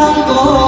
阳光。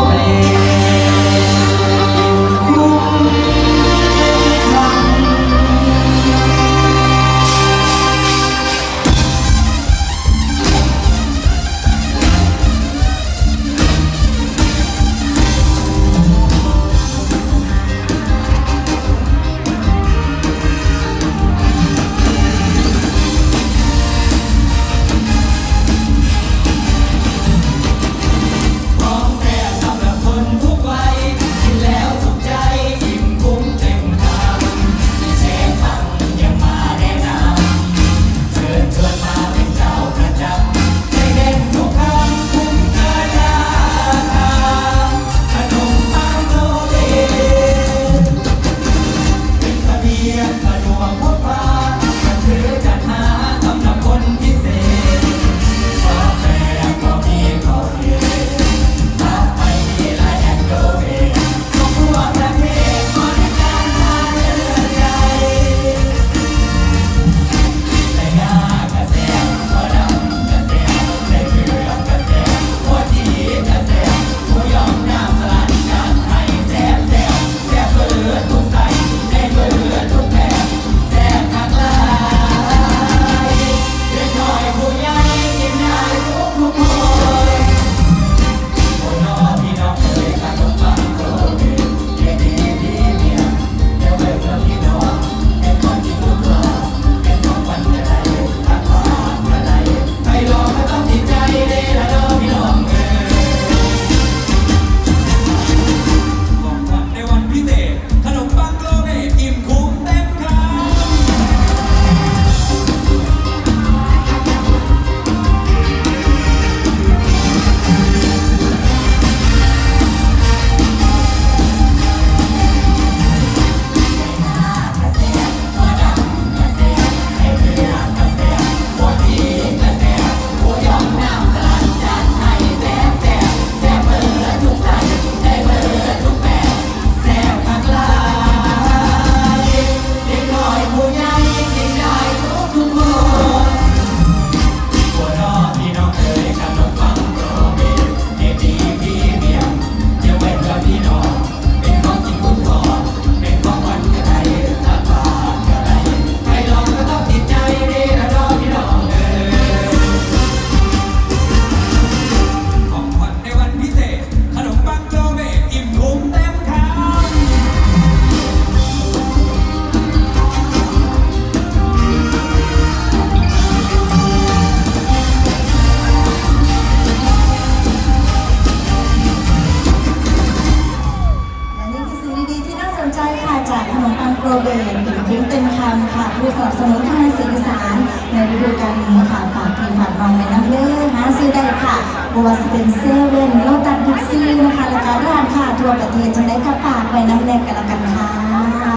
ามค่ะผู้สนับสนุนทางสื่อสารในฤดูกาลนี้ค่ะฝากทีมฝากน้องในน้ำเลือกหาซื้อได้ค่ะบวสเป็นเซเว่นโลตัสบุ๊กซีนะคะแล้วก็ร้านค่ะทั่วประเทศจังได้กระปากไปน้ำเล่กันแล้วกันค่ะ